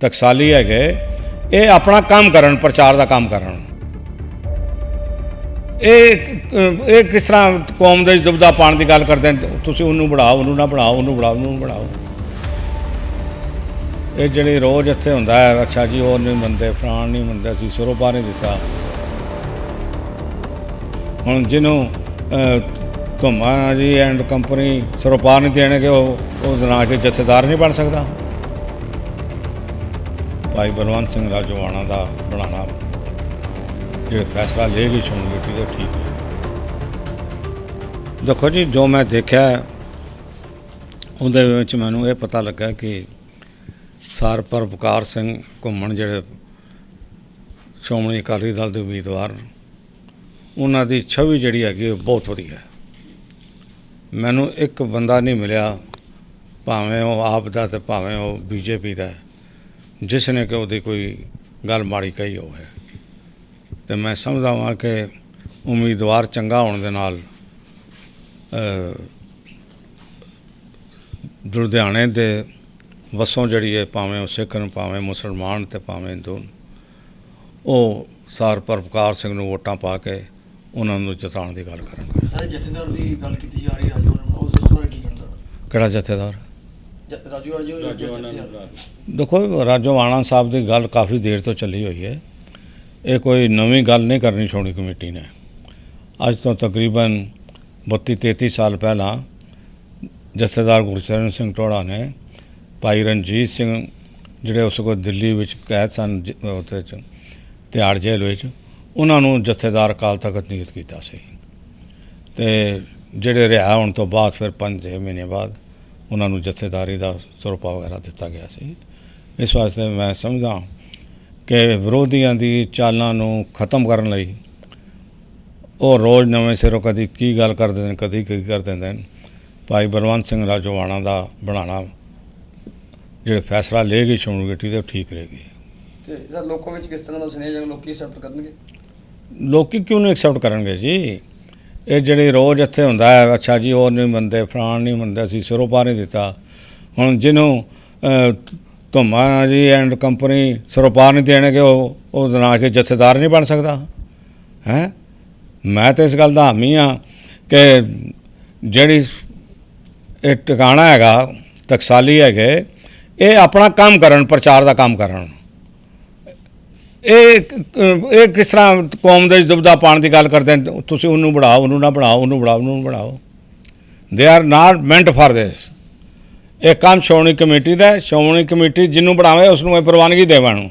ਟਕਸਾਲੀ ਹੈਗੇ ਇਹ ਆਪਣਾ ਕੰਮ ਕਰਨ ਪ੍ਰਚਾਰ ਦਾ ਕੰਮ ਕਰਨ। ਇਹ ਇਹ ਕਿਸ ਤਰ੍ਹਾਂ ਕੌਮ ਦੇ ਦੁਬਦਾ ਪਾਣ ਦੀ ਗੱਲ ਕਰਦੇ ਤੁਸੀਂ ਉਹਨੂੰ ਬਣਾਓ ਉਹਨੂੰ ਨਾ ਬਣਾਓ ਉਹਨੂੰ ਬਣਾਓ ਉਹਨੂੰ ਬਣਾਓ। ਇਹ ਜਿਹੜੀ ਰੋਜ਼ ਇੱਥੇ ਹੁੰਦਾ ਹੈ ਅੱਛਾ ਜੀ ਉਹ ਨਹੀਂ ਮੰਨਦੇ ਫਲਾਣ ਨਹੀਂ ਮੰਨਦੇ ਅਸੀਂ ਸਰੋਪਾ ਨਹੀਂ ਦਿੱਤਾ। ਹੁਣ ਜਿਹਨੂੰ ਅਹ, ਧੁੰਮਾ ਜੀ ਐਂਡ ਕੰਪਨੀ ਸਰੋਪਾ ਨਹੀਂ ਦੇਣਗੇ ਉਹ ਉਹ ਬਣਾ ਕੇ ਜਥੇਦਾਰ ਨਹੀਂ ਬਣ ਸਕਦਾ। ਭਾਈ ਬਲਵੰਤ ਸਿੰਘ ਰਾਜਵਾਨਾ ਦਾ ਬਣਾਉਣਾ। ਜਿਹੜਾ ਫੈਸਲਾ ਲਏਗੀ ਸ਼ਮੂਲੀਅਤ ਦਾ ਠੀਕ ਹੈ। ਦੇਖੋ ਜੀ, ਜੋ ਮੈਂ ਦੇਖਿਆ, ਉਹਦੇ ਵਿੱਚ ਮੈਨੂੰ ਇਹ ਪਤਾ ਲੱਗਾ ਕਿ ਸਰ ਪਰਪਕਾਰ ਸਿੰਘ ਘੁੰਮਣ ਜਿਹੜੇ ਸ਼੍ਰੋਮਣੀ ਅਕਾਲੀ ਦਲ ਦੇ ਉਮੀਦਵਾਰ, ਉਹਨਾਂ ਦੀ ਛਵੀ ਜਿਹੜੀ ਹੈਗੀ ਉਹ ਬਹੁਤ ਵਧੀਆ। ਮੈਨੂੰ ਇੱਕ ਬੰਦਾ ਨਹੀਂ ਮਿਲਿਆ, ਭਾਵੇਂ ਉਹ ਆਪ ਦਾ ਤੇ ਭਾਵੇਂ ਉਹ ਬੀਜੇਪੀ ਦਾ। ਜਿਸ ਨੇ ਕਿ ਉਹਦੀ ਕੋਈ ਗੱਲ ਮਾੜੀ ਕਹੀ ਹੋਵੇ। ਤੇ ਮੈਂ ਸਮਝਦਾ ਹਾਂ ਕਿ ਉਮੀਦਵਾਰ ਚੰਗਾ ਹੋਣ ਦੇ ਨਾਲ ਲੁਧਿਆਣੇ ਦੇ ਵਸੋਂ ਜਿਹੜੀ ਹੈ ਭਾਵੇਂ ਉਹ ਸਿੱਖ ਨੂੰ ਭਾਵੇਂ ਮੁਸਲਮਾਨ ਤੇ ਭਾਵੇਂ ਹਿੰਦੂ ਨੂੰ, ਉਹ ਸਰ ਪਰਵਕਾਰ ਸਿੰਘ ਨੂੰ ਵੋਟਾਂ ਪਾ ਕੇ ਉਹਨਾਂ ਨੂੰ ਜਿਤਾਉਣ ਦੀ ਗੱਲ ਕਰਨ ਸਾਰੇ ਜਥੇਦਾਰ ਦੀ ਗੱਲ ਕੀਤੀ ਜਾ ਰਹੀ ਹੈ ਰਾਜੂ ਨਾਲ ਉਸ ਉਸ ਬਾਰੇ ਕੀ ਕਹਿੰਦਾ ਕਿਹੜਾ ਜਥੇਦਾਰ? ਰਾਜੂ ਰਾਜੂ ਜਥੇਦਾਰ ਦੇਖੋ ਰਾਜੋਵਾਣਾ ਸਾਹਿਬ ਦੀ ਗੱਲ ਕਾਫੀ ਦੇਰ ਤੋਂ ਚੱਲੀ ਹੋਈ ਹੈ। ਇਹ ਕੋਈ ਨਵੀਂ ਗੱਲ ਨਹੀਂ ਕਰਨੀ ਛੋਣੀ ਕਮੇਟੀ ਨੇ। ਅੱਜ ਤੋਂ ਤਕਰੀਬਨ 32 33 ਸਾਲ ਪਹਿਲਾਂ ਜਥੇਦਾਰ ਗੁਰਚਰਨ ਸਿੰਘ ਟੋੜਾ ਨੇ ਭਾਈ ਰਣਜੀਤ ਸਿੰਘ ਜਿਹੜੇ ਉਸ ਕੋਲ ਦਿੱਲੀ ਵਿੱਚ ਕੈਦ ਸਨ ਜ- ਉੱਥੇ ਚ ਤਿਹਾੜ ਜੇਲ੍ਹ ਵਿੱਚ ਉਹਨਾਂ ਨੂੰ ਜਥੇਦਾਰ ਅਕਾਲ ਤਖਤ ਨਿਯੁਕਤ ਕੀਤਾ ਸੀ। ਤੇ ਜਿਹੜੇ ਰਿਹਾ ਹੋਣ ਤੋਂ ਬਾਅਦ ਫਿਰ 5-6 ਮਹੀਨੇ ਬਾਅਦ ਉਹਨਾਂ ਨੂੰ ਜਥੇਦਾਰੀ ਦਾ ਸਰੂਪਾ ਵਗੈਰਾ ਦਿੱਤਾ ਗਿਆ ਸੀ। ਇਸ ਵਾਸਤੇ ਮੈਂ ਸਮਝਦਾ ਕਿ ਵਿਰੋਧੀਆਂ ਦੀ ਚਾਲਾਂ ਨੂੰ ਖਤਮ ਕਰਨ ਲਈ ਉਹ ਰੋਜ਼ ਨਵੇਂ ਸਿਰੋਂ ਕਦੀ ਕੀ ਗੱਲ ਕਰ ਦਿੰਦੇ ਨੇ ਕਦੀ ਕੀ ਕਰ ਦਿੰਦੇ ਨੇ। ਭਾਈ ਬਲਵੰਤ ਸਿੰਘ ਰਾਜੋਵਾਣਾ ਦਾ ਬਣਾਉਣਾ ਜਿਹੜੇ ਫੈਸਲਾ ਲਏਗੀ ਸ਼ਮੂਲੀਅਤ ਦੇ ਉਹ ਠੀਕ ਰਹੇਗੀ। ਤੇ ਇਹਦਾ ਲੋਕਾਂ ਵਿੱਚ ਕਿਸ ਤਰ੍ਹਾਂ ਦਾ ਸੁਨੇਹਾ ਜਾਂ ਲੋਕੀ ਐਕਸੈਪਟ ਕਰਨਗੇ? ਲੋਕੀ ਕਿਉਂ ਨਹੀਂ ਐਕਸੈਪਟ ਕਰਨਗੇ ਜੀ? ਇਹ ਜਿਹੜੀ ਰੋਜ਼ ਇੱਥੇ ਹੁੰਦਾ ਹੈ ਅੱਛਾ ਜੀ ਉਹ ਨਹੀਂ ਮੰਨਦੇ ਫਲਾਣ ਨਹੀਂ ਮੰਨਦੇ ਅਸੀਂ ਸਿਰੋਂ ਪਾ ਨਹੀਂ ਦਿੱਤਾ। ਹੁਣ ਜਿਹਨੂੰ ਅਹ, ਧੁੰਮਾ ਜੀ ਐਂਡ ਕੰਪਨੀ ਸਰੋਪਾ ਨਹੀਂ ਦੇਣਗੇ ਉਹ ਉਹ ਨਾ ਕੇ ਜਥੇਦਾਰ ਨਹੀਂ ਬਣ ਸਕਦਾ। ਹੈ? ਮੈਂ ਤਾਂ ਇਸ ਗੱਲ ਦਾ ਹਾਮੀ ਆ ਕਿ ਜਿਹੜੀ ਇਹ ਟਿਕਾਣਾ ਹੈਗਾ ਟਕਸਾਲੀ ਹੈਗੇ ਇਹ ਆਪਣਾ ਕੰਮ ਕਰਨ ਪ੍ਰਚਾਰ ਦਾ ਕੰਮ ਕਰਨ। ਇਹ ਇਹ ਕਿਸ ਤਰ੍ਹਾਂ ਕੌਮ ਦੇ ਦੁਬਦਾ ਪਾਣ ਦੀ ਗੱਲ ਕਰਦੇ ਤੁਸੀਂ ਉਹਨੂੰ ਬਣਾਓ, ਉਹਨੂੰ ਨਾ ਬਣਾਓ, ਉਹਨੂੰ ਬਣਾਓ ਉਹਨੂੰ ਬਣਾਓ। They are not meant for this ਇਹ ਕੰਮ ਸ਼੍ਰੋਮਣੀ ਕਮੇਟੀ ਦਾ ਸ਼੍ਰੋਮਣੀ ਕਮੇਟੀ ਜਿਹਨੂੰ ਬਣਾਵੇ ਉਸ ਨੂੰ ਇਹ ਪ੍ਰਵਾਨਗੀ ਦੇਵਣ